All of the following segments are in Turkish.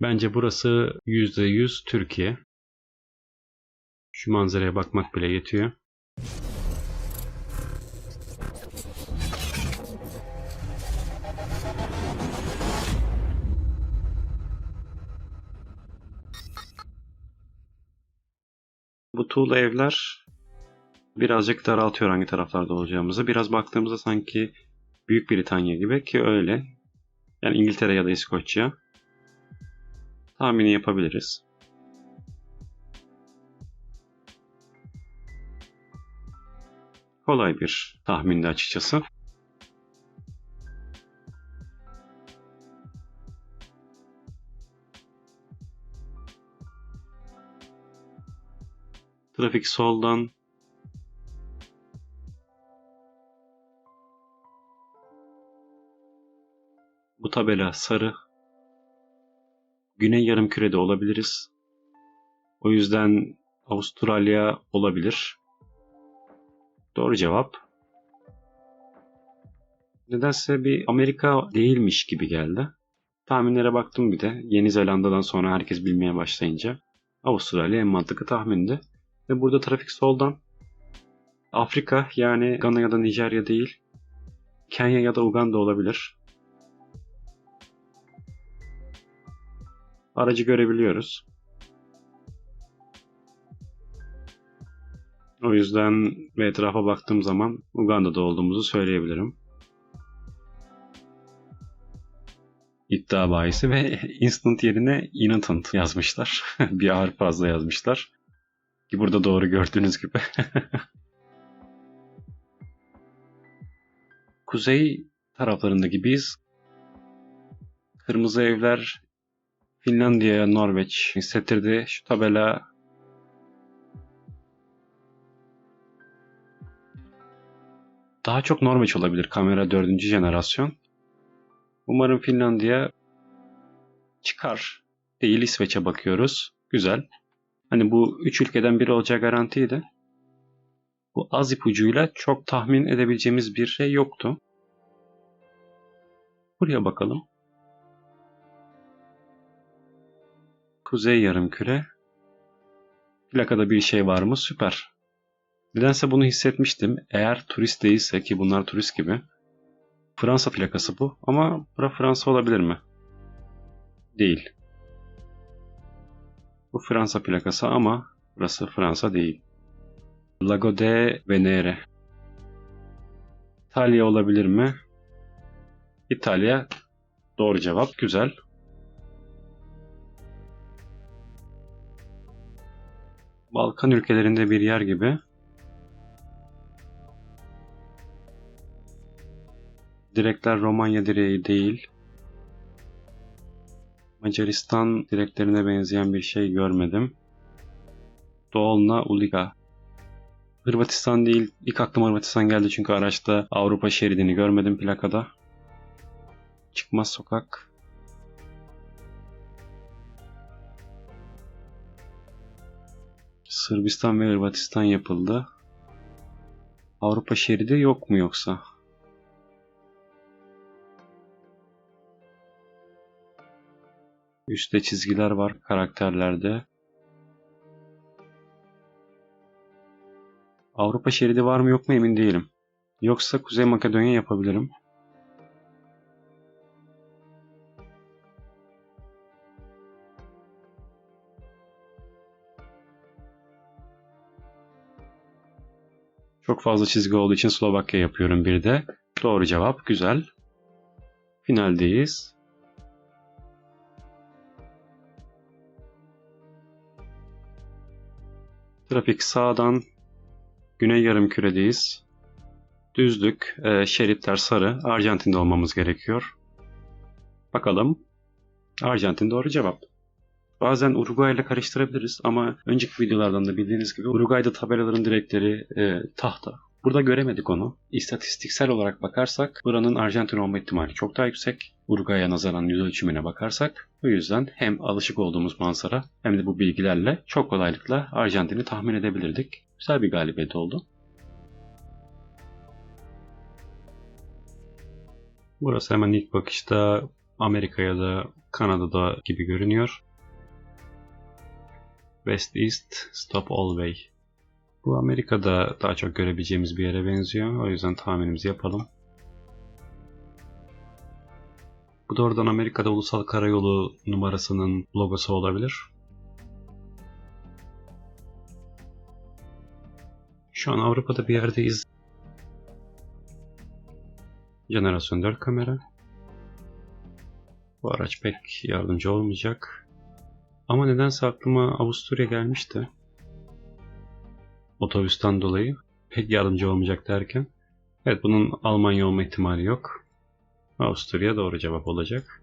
Bence burası %100 Türkiye. Şu manzaraya bakmak bile yetiyor. Bu tuğla evler birazcık daraltıyor hangi taraflarda olacağımızı. Biraz baktığımızda sanki Büyük Britanya gibi ki öyle. Yani İngiltere ya da İskoçya. Tahmini yapabiliriz. Kolay bir tahmindi açıkçası. Trafik soldan. Bu tabela sarı. Güney yarımkürede olabiliriz. O yüzden Avustralya olabilir. Doğru cevap. Nedense bir Amerika değilmiş gibi geldi. Tahminlere baktım bir de. Yeni Zelanda'dan sonra herkes bilmeye başlayınca. Avustralya en mantıklı tahmindi. Ve burada trafik soldan. Afrika yani Gana ya da Nijerya değil. Kenya ya da Uganda olabilir. Aracı görebiliyoruz. O yüzden ve etrafa baktığım zaman Uganda'da olduğumuzu söyleyebilirim. İddia bahisi ve instant yerine innocent yazmışlar. bir ağır fazla yazmışlar. Ki burada doğru gördüğünüz gibi. Kuzey taraflarındaki biz kırmızı evler Finlandiya, Norveç hissettirdi. Şu tabela daha çok Norveç olabilir. Kamera dördüncü jenerasyon. Umarım Finlandiya çıkar. Değil İsveç'e bakıyoruz. Güzel. Hani bu üç ülkeden biri olacağı garantiydi. Bu az ipucuyla çok tahmin edebileceğimiz bir şey yoktu. Buraya bakalım. Kuzey yarımküre. Plakada bir şey var mı? Süper. Nedense bunu hissetmiştim. Eğer turist değilse ki bunlar turist gibi. Fransa plakası bu ama bura Fransa olabilir mi? Değil. Bu Fransa plakası ama burası Fransa değil. Lago de Venere. İtalya olabilir mi? İtalya doğru cevap. Güzel. Balkan ülkelerinde bir yer gibi. Direkler Romanya direği değil. Macaristan direklerine benzeyen bir şey görmedim. Dolna Uliga. Hırvatistan değil. İlk aklıma Hırvatistan geldi çünkü araçta Avrupa şeridini görmedim plakada. Çıkmaz sokak. Sırbistan ve Hırvatistan yapıldı. Avrupa şeridi yok mu yoksa? Üstte çizgiler var karakterlerde. Avrupa şeridi var mı yok mu emin değilim. Yoksa Kuzey Makedonya yapabilirim. Çok fazla çizgi olduğu için Slovakya yapıyorum bir de. Doğru cevap. Güzel. Finaldeyiz. Trafik sağdan güney yarımküredeyiz. Düzlük, e, şeritler sarı. Arjantin'de olmamız gerekiyor. Bakalım. Arjantin doğru cevap. Bazen Uruguay ile karıştırabiliriz ama önceki videolardan da bildiğiniz gibi Uruguay'da tabelaların direkleri e, tahta. Burada göremedik onu. İstatistiksel olarak bakarsak buranın Arjantin olma ihtimali çok daha yüksek. Uruguay'a nazaran yüz ölçümüne bakarsak. O yüzden hem alışık olduğumuz manzara hem de bu bilgilerle çok kolaylıkla Arjantin'i tahmin edebilirdik. Güzel bir galibiyet oldu. Burası hemen ilk bakışta Amerika ya da Kanada'da gibi görünüyor. West East Stop All Way. Bu Amerika'da daha çok görebileceğimiz bir yere benziyor. O yüzden tahminimizi yapalım. Bu da oradan Amerika'da Ulusal Karayolu numarasının logosu olabilir. Şu an Avrupa'da bir yerdeyiz. Jenerasyon 4 kamera. Bu araç pek yardımcı olmayacak. Ama nedense aklıma Avusturya gelmişti. Otobüsten dolayı pek yardımcı olmayacak derken. Evet bunun Almanya olma ihtimali yok. Avusturya doğru cevap olacak.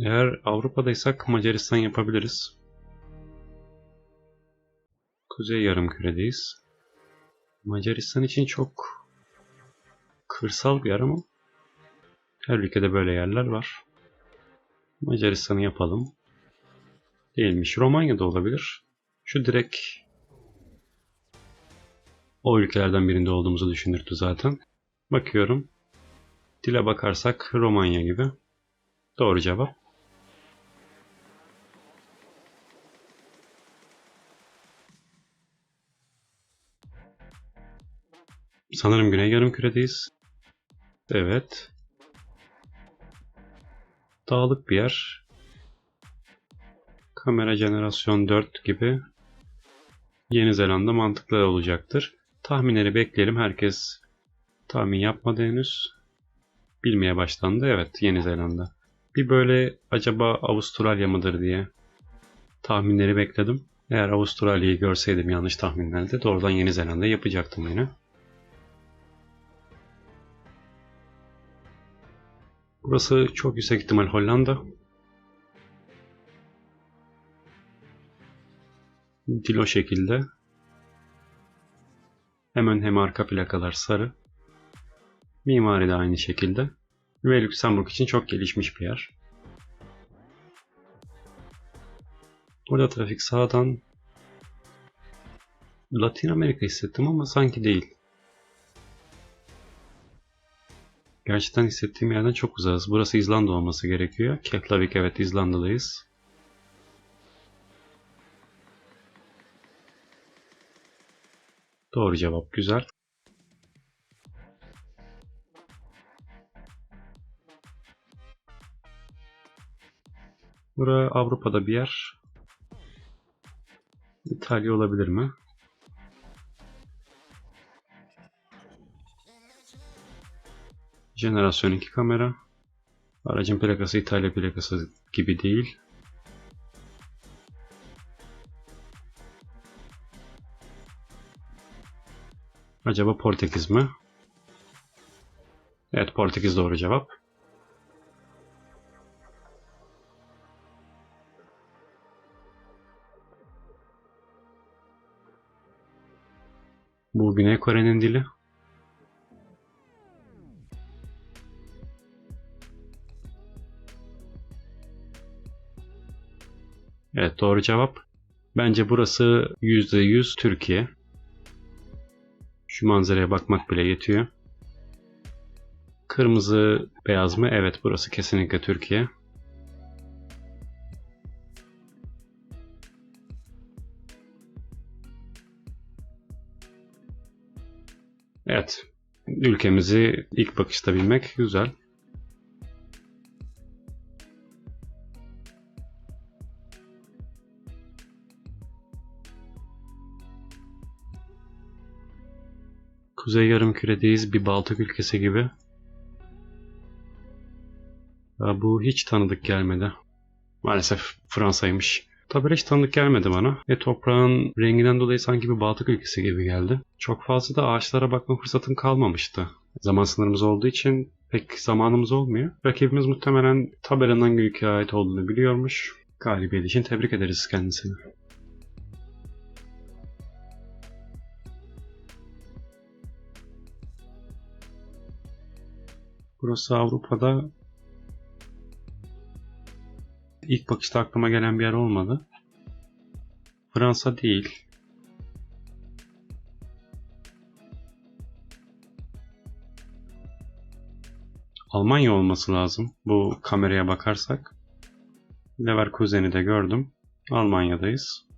Eğer Avrupa'daysak Macaristan yapabiliriz. Kuzey Yarımküre'deyiz. Macaristan için çok kırsal bir yer ama her ülkede böyle yerler var. Macaristan'ı yapalım. Değilmiş. Romanya'da olabilir. Şu direkt o ülkelerden birinde olduğumuzu düşündürtü zaten. Bakıyorum. Dile bakarsak Romanya gibi. Doğru cevap. Sanırım Güney Yarımküre'deyiz. Evet. Dağlık bir yer. Kamera jenerasyon 4 gibi Yeni Zelanda mantıklı olacaktır. Tahminleri bekleyelim. Herkes tahmin yapmadı henüz. Bilmeye başlandı. Evet Yeni Zelanda. Bir böyle acaba Avustralya mıdır diye tahminleri bekledim. Eğer Avustralya'yı görseydim yanlış tahminlerde doğrudan Yeni Zelanda yapacaktım yine. Burası çok yüksek ihtimal Hollanda. Dil o şekilde. Hem ön hem arka plakalar sarı. Mimari de aynı şekilde. Ve Lüksemburg için çok gelişmiş bir yer. Burada trafik sağdan Latin Amerika hissettim ama sanki değil. Gerçekten hissettiğim yerden çok uzağız. Burası İzlanda olması gerekiyor. Keflavik evet İzlanda'dayız. Doğru cevap güzel. Bura Avrupa'da bir yer. İtalya olabilir mi? Jenerasyon 2 kamera. Aracın plakası İtalya plakası gibi değil. Acaba Portekiz mi? Evet Portekiz doğru cevap. Bu Güney Kore'nin dili. Evet doğru cevap. Bence burası %100 Türkiye. Şu manzaraya bakmak bile yetiyor. Kırmızı beyaz mı? Evet burası kesinlikle Türkiye. Evet. Ülkemizi ilk bakışta bilmek güzel. Kuzey Yarımküre'deyiz bir Baltık ülkesi gibi. Ya bu hiç tanıdık gelmedi. Maalesef Fransa'ymış. Tabii hiç tanıdık gelmedi bana. Ve toprağın renginden dolayı sanki bir Baltık ülkesi gibi geldi. Çok fazla da ağaçlara bakma fırsatım kalmamıştı. Zaman sınırımız olduğu için pek zamanımız olmuyor. Rakibimiz muhtemelen tabelanın hangi ülkeye ait olduğunu biliyormuş. Galibiyet için tebrik ederiz kendisini. Burası Avrupa'da ilk bakışta aklıma gelen bir yer olmadı. Fransa değil. Almanya olması lazım bu kameraya bakarsak. Leverkusen'i de gördüm. Almanya'dayız.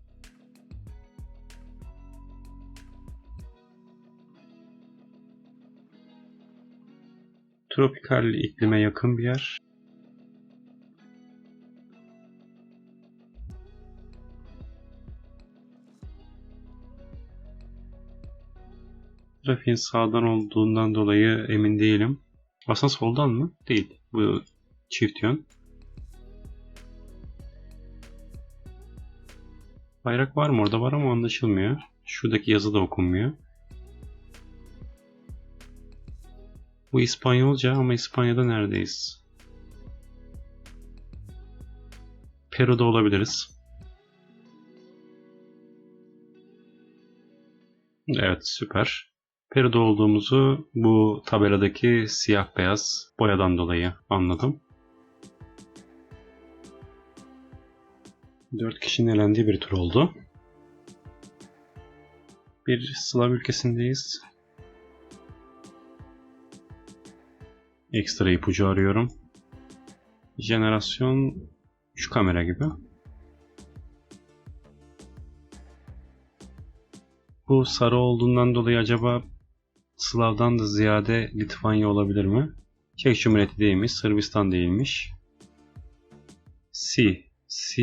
Tropikal iklime yakın bir yer. Trafiğin sağdan olduğundan dolayı emin değilim. Aslında soldan mı? Değil. Bu çift yön. Bayrak var mı? Orada var ama anlaşılmıyor. Şuradaki yazı da okunmuyor. Bu İspanyolca ama İspanya'da neredeyiz? Peru'da olabiliriz. Evet süper. Peru'da olduğumuzu bu tabeladaki siyah beyaz boyadan dolayı anladım. Dört kişinin elendiği bir tur oldu. Bir Slav ülkesindeyiz. Ekstra ipucu arıyorum. Jenerasyon şu kamera gibi. Bu sarı olduğundan dolayı acaba Slav'dan da ziyade Litvanya olabilir mi? Çek Cumhuriyeti değilmiş, Sırbistan değilmiş. C. C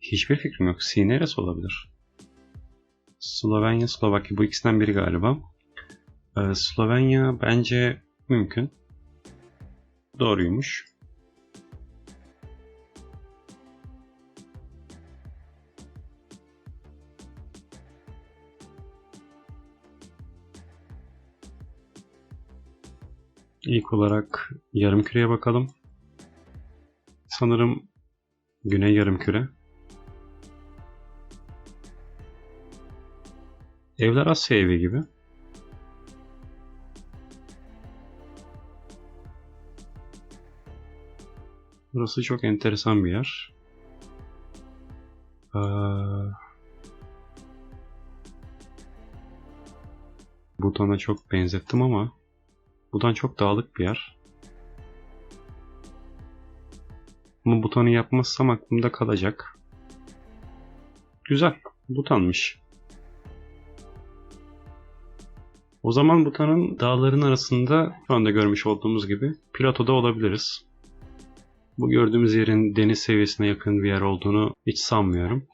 hiçbir fikrim yok. C neresi olabilir? Slovenya, Slovakya bu ikisinden biri galiba. Ee, Slovenya bence mümkün. Doğruymuş. İlk olarak yarım küreye bakalım. Sanırım güney yarım küre. Evler Asya evi gibi. Burası çok enteresan bir yer. Ee, Butan'a çok benzettim ama Butan çok dağlık bir yer. Ama Butan'ı yapmazsam aklımda kalacak. Güzel. Butan'mış. O zaman Butan'ın dağların arasında şu anda görmüş olduğumuz gibi platoda olabiliriz. Bu gördüğümüz yerin deniz seviyesine yakın bir yer olduğunu hiç sanmıyorum.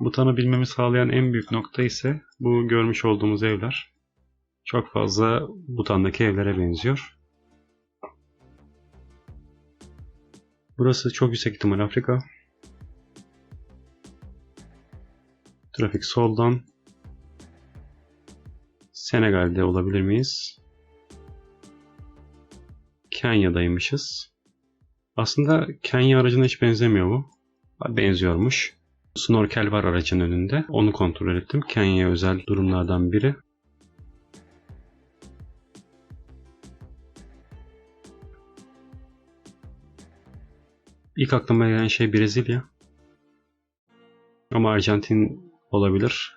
Butan'ı bilmemi sağlayan en büyük nokta ise bu görmüş olduğumuz evler. Çok fazla Butan'daki evlere benziyor. Burası çok yüksek ihtimal Afrika. Trafik soldan. Senegal'de olabilir miyiz? Kenya'daymışız. Aslında Kenya aracına hiç benzemiyor bu. Benziyormuş. Snorkel var aracın önünde. Onu kontrol ettim. Kenya özel durumlardan biri. İlk aklıma gelen şey Brezilya. Ama Arjantin olabilir.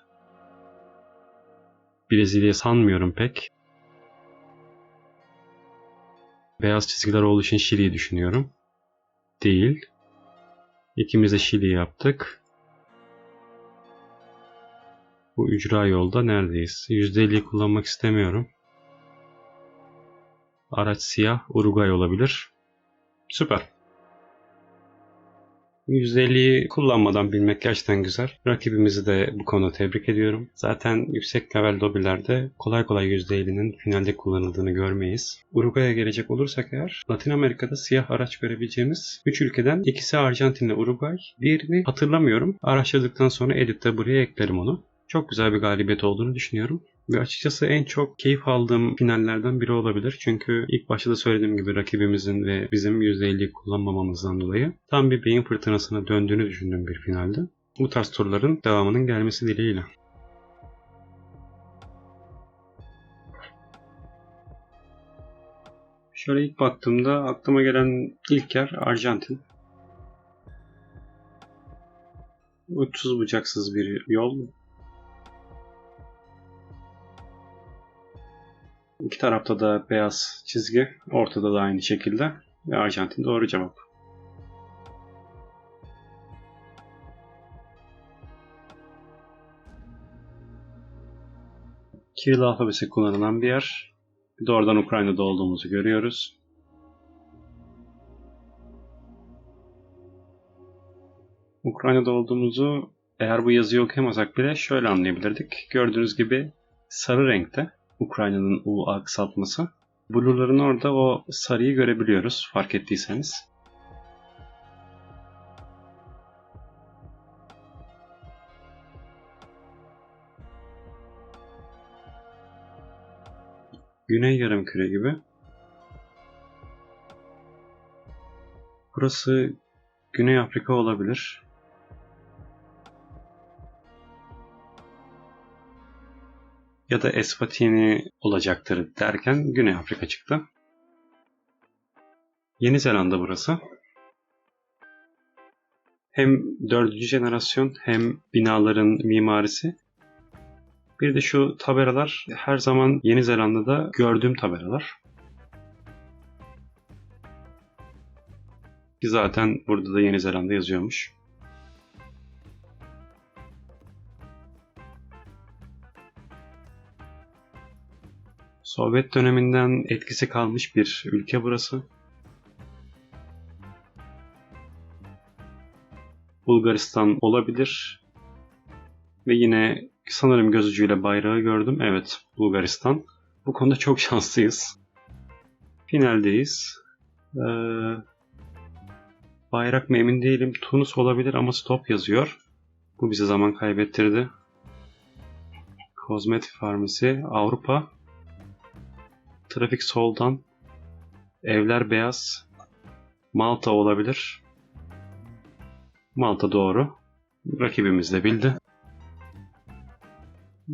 Brezilya sanmıyorum pek. Beyaz çizgiler olduğu için Şili'yi düşünüyorum. Değil. İkimiz de Şili yaptık. Bu ücra yolda neredeyiz? %50'yi kullanmak istemiyorum. Araç siyah, Uruguay olabilir. Süper. %50'yi kullanmadan bilmek gerçekten güzel. Rakibimizi de bu konuda tebrik ediyorum. Zaten yüksek level lobilerde kolay kolay %50'nin finalde kullanıldığını görmeyiz. Uruguay'a gelecek olursak eğer Latin Amerika'da siyah araç görebileceğimiz 3 ülkeden ikisi Arjantin ile Uruguay. Diğerini hatırlamıyorum. Araştırdıktan sonra editte buraya eklerim onu. Çok güzel bir galibiyet olduğunu düşünüyorum. Ve açıkçası en çok keyif aldığım finallerden biri olabilir. Çünkü ilk başta da söylediğim gibi rakibimizin ve bizim %50'yi kullanmamamızdan dolayı tam bir beyin fırtınasına döndüğünü düşündüğüm bir finaldi. Bu tarz turların devamının gelmesi dileğiyle. Şöyle ilk baktığımda aklıma gelen ilk yer Arjantin. Uçsuz bucaksız bir yol. Tarafta da beyaz çizgi. Ortada da aynı şekilde. Ve Arjantin doğru cevap. Kiril alfabesi kullanılan bir yer. Doğrudan Ukrayna'da olduğumuzu görüyoruz. Ukrayna'da olduğumuzu eğer bu yazıyı okuyamasak bile şöyle anlayabilirdik. Gördüğünüz gibi sarı renkte Ukrayna'nın UA kısaltması. Blue'ların orada o sarıyı görebiliyoruz fark ettiyseniz. Güney yarımküre gibi. Burası Güney Afrika olabilir. Ya da Eswatini olacaktır derken Güney Afrika çıktı. Yeni Zelanda burası. Hem dördüncü jenerasyon hem binaların mimarisi bir de şu tabelalar her zaman Yeni Zelanda'da gördüğüm tabelalar. Ki zaten burada da Yeni Zelanda yazıyormuş. Sovyet döneminden etkisi kalmış bir ülke burası. Bulgaristan olabilir. Ve yine sanırım göz ucuyla bayrağı gördüm. Evet, Bulgaristan. Bu konuda çok şanslıyız. Finaldeyiz. Ee, bayrak mı emin değilim. Tunus olabilir ama stop yazıyor. Bu bize zaman kaybettirdi. Kozmetik farmasi Avrupa. Trafik soldan. Evler beyaz. Malta olabilir. Malta doğru. Rakibimiz de bildi.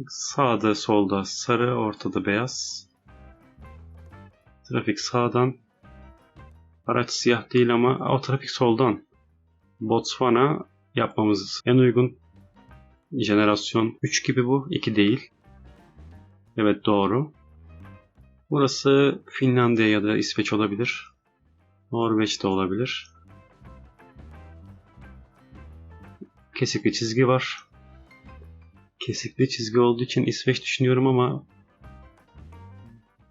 Sağda solda sarı, ortada beyaz. Trafik sağdan. Araç siyah değil ama o trafik soldan. Botswana yapmamız en uygun. Jenerasyon 3 gibi bu, 2 değil. Evet doğru. Burası Finlandiya ya da İsveç olabilir. Norveç de olabilir. Kesikli çizgi var. Kesikli çizgi olduğu için İsveç düşünüyorum ama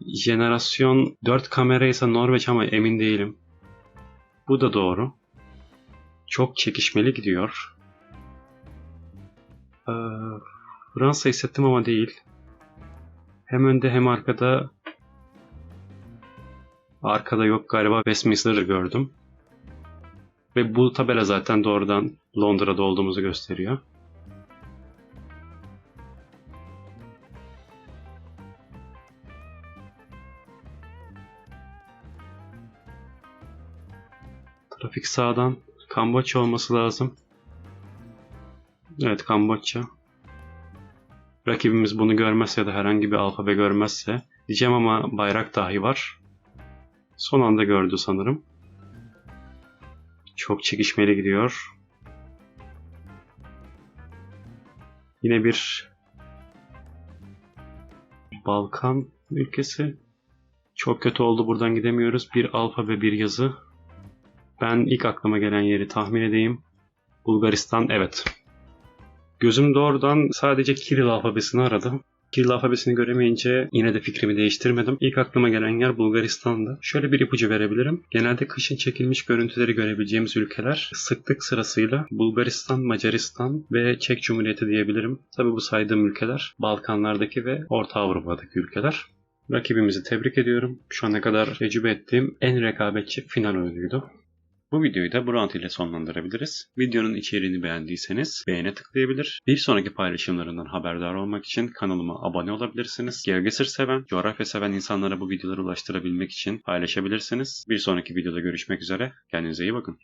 jenerasyon 4 kamera ise Norveç ama emin değilim. Bu da doğru. Çok çekişmeli gidiyor. Ee, Fransa hissettim ama değil. Hem önde hem arkada Arkada yok galiba Westminster'ı gördüm. Ve bu tabela zaten doğrudan Londra'da olduğumuzu gösteriyor. Trafik sağdan Kamboçya olması lazım. Evet Kamboçya. Rakibimiz bunu görmezse ya da herhangi bir alfabe görmezse diyeceğim ama bayrak dahi var. Son anda gördü sanırım. Çok çekişmeli gidiyor. Yine bir Balkan ülkesi. Çok kötü oldu buradan gidemiyoruz. Bir alfabe bir yazı. Ben ilk aklıma gelen yeri tahmin edeyim. Bulgaristan evet. Gözüm doğrudan sadece Kiril alfabesini aradı. Kiril alfabesini göremeyince yine de fikrimi değiştirmedim. İlk aklıma gelen yer Bulgaristan'dı. Şöyle bir ipucu verebilirim. Genelde kışın çekilmiş görüntüleri görebileceğimiz ülkeler sıklık sırasıyla Bulgaristan, Macaristan ve Çek Cumhuriyeti diyebilirim. Tabi bu saydığım ülkeler Balkanlardaki ve Orta Avrupa'daki ülkeler. Rakibimizi tebrik ediyorum. Şu ana kadar tecrübe ettiğim en rekabetçi final oyunuydu. Bu videoyu da bu ile sonlandırabiliriz. Videonun içeriğini beğendiyseniz beğene tıklayabilir. Bir sonraki paylaşımlarından haberdar olmak için kanalıma abone olabilirsiniz. Geogesir seven, coğrafya seven insanlara bu videoları ulaştırabilmek için paylaşabilirsiniz. Bir sonraki videoda görüşmek üzere. Kendinize iyi bakın.